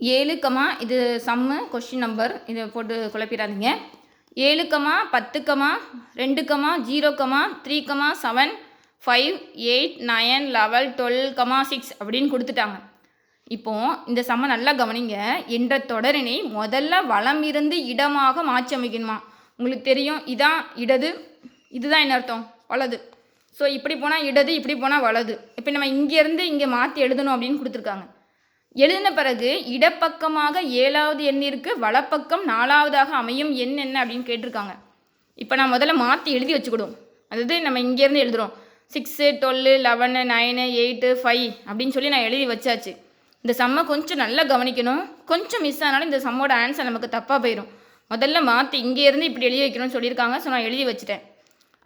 ஏழு இது சம்மு question number இதை போட்டு குழப்பிடாதீங்க. ஏழுக்கமா பத்துக்கமா பத்து கமா ரெண்டு comma zero comma three comma seven five eight nine eleven twelve comma six அப்படின்னு கொடுத்துட்டாங்க. இப்போது இந்த சம்ம நல்லா கவனிங்க. என்ற தொடரினை முதல்ல வளம் இருந்து இடமாக மாற்றி அமைக்கணுமா உங்களுக்கு தெரியும் இதான் இடது. இதுதான் என்ன அர்த்தம்? வலது. ஸோ இப்படி போனால் இடது இப்படி போனால் வலது. இப்போ நம்ம இங்கேருந்து இங்கே மாற்றி எழுதணும் அப்படின்னு கொடுத்துருக்காங்க. எழுதின பிறகு இடப்பக்கமாக ஏழாவது எண்ணிற்கு வலப்பக்கம் நாலாவதாக அமையும் எண் என்ன அப்படின்னு கேட்டிருக்காங்க. இப்போ நான் முதல்ல மாற்றி எழுதி வச்சுக்கிடுவோம். அதாவது நம்ம இங்கேருந்து எழுதுகிறோம் six twelve eleven nine eight five அப்படின்னு சொல்லி நான் எழுதி வச்சாச்சு. இந்த சம்மை கொஞ்சம் நல்லா கவனிக்கணும். கொஞ்சம் மிஸ் ஆனாலும் இந்த சம்மோட ஆன்சர் நமக்கு தப்பாக போயிடும் முதல்ல மாற்றி இங்கேருந்து இப்படி எழுதி வைக்கணும்னு சொல்லியிருக்காங்க. ஸோ நான் எழுதி வச்சுட்டேன்.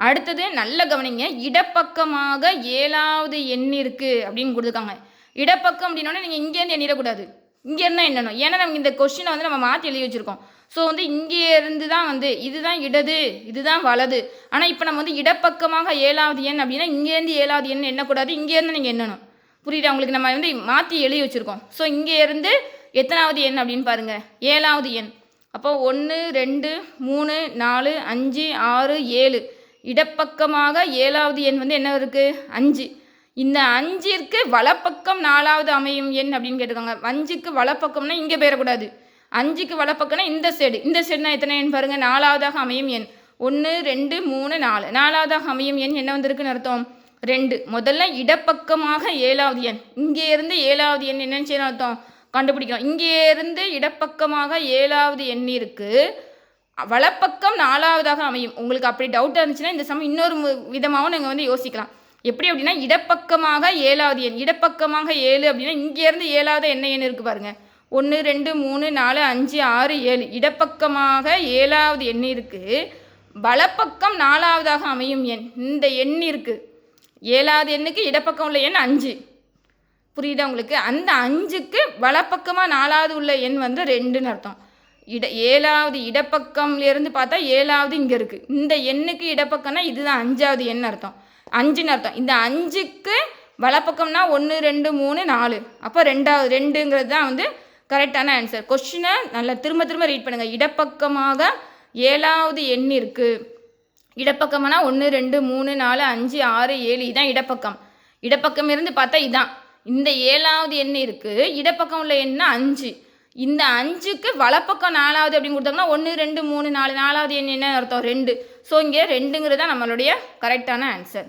அடுத்தது நல்ல கவனிங்க. இடப்பக்கமாக ஏழாவது எண்ணிற்கு அப்படின்னு கொடுத்துருக்காங்க. இடப்பக்கம் அப்படின்னோடனே நீங்கள் இங்கேருந்து எண்ணிடக்கூடாது. இங்கேருந்து தான் எண்ணணும். ஏன்னா நம்ம இந்த கொஷினை வந்து நம்ம மாற்றி எழுதி வச்சுருக்கோம். ஸோ வந்து இங்கே இருந்து தான் வந்து இதுதான் இடது இதுதான் வலது. ஆனால் இப்போ நம்ம வந்து இடப்பக்கமாக ஏழாவது எண் அப்படின்னா இங்கேருந்து ஏழாவது எண் எண்ணக்கூடாது. இங்கேருந்து நீங்கள் எண்ணணும். புரியுதா உங்களுக்கு? நம்ம வந்து மாற்றி எழுதி வச்சுருக்கோம். ஸோ இங்கே இருந்து எத்தனாவது எண் அப்படின்னு பாருங்கள் ஏழாவது எண். அப்போ ஒன்று ரெண்டு மூணு நாலு அஞ்சு ஆறு ஏழு. இடப்பக்கமாக ஏழாவது எண் வந்து என்ன இருக்குது அஞ்சு. இந்த அஞ்சிற்கு வலப்பக்கம் நாலாவது அமையும் எண் அப்படின்னு கேட்டிருக்காங்க. அஞ்சுக்கு வலப்பக்கம்னா இங்கே போயிடக்கூடாது. அஞ்சுக்கு வலப்பக்கம்னா இந்த சைடு இந்த சைடுனா எத்தனை எண் பாருங்கள் நாலாவதாக அமையும் எண். ஒன்று ரெண்டு மூணு நாலு. நாலாவதாக அமையும் எண் என்ன வந்திருக்குன்னு அர்த்தம்? ரெண்டு. முதல்ல இடப்பக்கமாக ஏழாவது எண். இங்கே இருந்து ஏழாவது எண் என்னன்னு செய்யணும் அர்த்தம்? கண்டுபிடிக்கணும். இங்கே இருந்து இடப்பக்கமாக ஏழாவது எண் இருக்குது வலப்பக்கம் நாலாவதாக அமையும். உங்களுக்கு அப்படி டவுட்டாக இருந்துச்சுன்னா இந்த சமயம் இன்னொரு விதமாகவும் நீங்கள் வந்து யோசிக்கலாம். எப்படி அப்படின்னா இடப்பக்கமாக ஏழாவது எண் இடப்பக்கமாக ஏழு அப்படின்னா இங்கேருந்து ஏழாவது என்ன எண் இருக்குது பாருங்கள் ஒன்று ரெண்டு மூணு நாலு அஞ்சு ஆறு ஏழு. இடப்பக்கமாக ஏழாவது எண் இருக்குது வலப்பக்கம் நாலாவதாக அமையும் எண். இந்த எண் இருக்குது ஏழாவது எண்ணுக்கு இடப்பக்கம் உள்ள எண் அஞ்சு. புரியுதா உங்களுக்கு? அந்த அஞ்சுக்கு வலப்பக்கமாக நாலாவது உள்ள எண் வந்து ரெண்டுன்னு அர்த்தம். இட ஏழாவது இடப்பக்கம்லேருந்து பார்த்தா ஏழாவது இங்கே இருக்குது இந்த எண்ணுக்கு இடப்பக்கம்னா இதுதான் அஞ்சாவது எண் அர்த்தம். அஞ்சுன்னு அர்த்தம். இந்த அஞ்சுக்கு வலப்பக்கம்னா ஒன்று ரெண்டு மூணு நாலு. அப்போ ரெண்டாவது ரெண்டுங்கிறது தான் வந்து கரெக்டான ஆன்சர் கொஷினை நல்லா திரும்ப திரும்ப ரீட் பண்ணுங்கள் இடப்பக்கமாக ஏழாவது எண் இருக்குது இடப்பக்கம்னா ஒன்று ரெண்டு மூணு நாலு அஞ்சு ஆறு ஏழு. இதான் இடப்பக்கம். இடப்பக்கம் இருந்து பார்த்தா இதான். இந்த ஏழாவது எண் இருக்குது இடப்பக்கம் உள்ள எண்ணா அஞ்சு. இந்த அஞ்சுக்கு வலப்பக்கம் நாலாவது அப்படின்னு கொடுத்தாங்கன்னா ஒன்று ரெண்டு மூணு நாலு. நாலாவது எண் என்ன அர்த்தம்? ரெண்டு. ஸோ இங்கே ரெண்டுங்கிறது தான் நம்மளுடைய கரெக்டான ஆன்சர்